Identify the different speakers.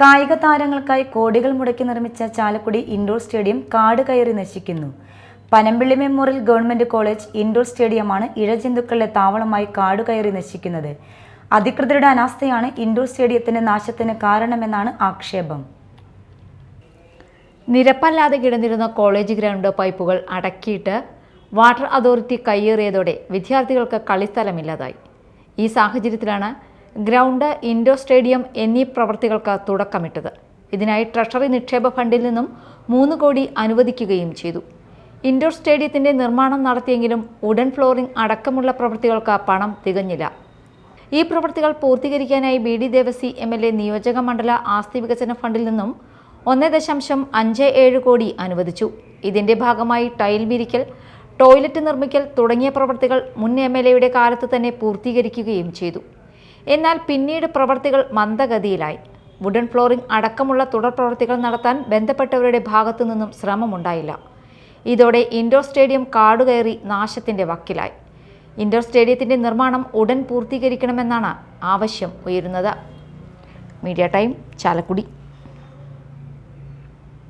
Speaker 1: കായിക താരങ്ങൾക്കായി കോടികൾ മുടക്കി നിർമ്മിച്ച ചാലക്കുടി ഇൻഡോർ സ്റ്റേഡിയം കാട് കയറി നശിക്കുന്നു. Panampilly memorial government college indoor സ്റ്റേഡിയമാണ് ഇഴജന്തുക്കളുടെ താവളമായി കാട് കയറി നശിക്കുന്നത്. അധികൃതരുടെ അനാസ്ഥയാണ് ഇൻഡോർ സ്റ്റേഡിയത്തിന്റെ നാശത്തിന് കാരണമെന്നാണ് ആക്ഷേപം.
Speaker 2: നിരപ്പല്ലാതെ കിടന്നിരുന്ന കോളേജ് ഗ്രൗണ്ട് പൈപ്പുകൾ അടക്കിയിട്ട് വാട്ടർ അതോറിറ്റി കയ്യേറിയതോടെ വിദ്യാർത്ഥികൾക്ക് കളിസ്ഥലമില്ലാതായി. ഈ സാഹചര്യത്തിലാണ് ഗ്രൗണ്ട് ഇൻഡോർ സ്റ്റേഡിയം എന്നീ പ്രവൃത്തികൾക്ക് തുടക്കമിട്ടത്. ഇതിനായി ട്രഷറി നിക്ഷേപ ഫണ്ടിൽ നിന്നും മൂന്ന് കോടി അനുവദിക്കുകയും ചെയ്തു. ഇൻഡോർ സ്റ്റേഡിയത്തിന്റെ നിർമ്മാണം നടത്തിയെങ്കിലും ഉഡൻ ഫ്ലോറിംഗ് അടക്കമുള്ള പ്രവൃത്തികൾക്ക് പണം തികഞ്ഞില്ല. ഈ പ്രവൃത്തികൾ പൂർത്തീകരിക്കാനായി B D Devassy M L A നിയോജക മണ്ഡല ആസ്തി വികസന ഫണ്ടിൽ നിന്നും ഒന്ന് ദശാംശം അഞ്ച് ഏഴ് കോടി അനുവദിച്ചു. ഇതിന്റെ ഭാഗമായി ടൈൽ വിരിക്കൽ ടോയ്ലറ്റ് നിർമ്മിക്കൽ തുടങ്ങിയ പ്രവൃത്തികൾ മുൻ എം എൽ എയുടെ കാലത്ത് തന്നെ പൂർത്തീകരിക്കുകയും ചെയ്തു. എന്നാൽ പിന്നീട് പ്രവർത്തികൾ മന്ദഗതിയിലായി. വുഡൻ ഫ്ലോറിംഗ് അടക്കമുള്ള തുടർ പ്രവർത്തികൾ നടത്താൻ ബന്ധപ്പെട്ടവരുടെ ഭാഗത്തു നിന്നും ശ്രമമുണ്ടായില്ല. ഇതോടെ ഇൻഡോർ സ്റ്റേഡിയം കാടുകയറി നാശത്തിന്റെ വക്കിലായി. ഇൻഡോർ സ്റ്റേഡിയത്തിന്റെ നിർമ്മാണം ഉടൻ പൂർത്തീകരിക്കണമെന്നാണ് ആവശ്യം ഉയരുന്നത്. Media time Chalakudy.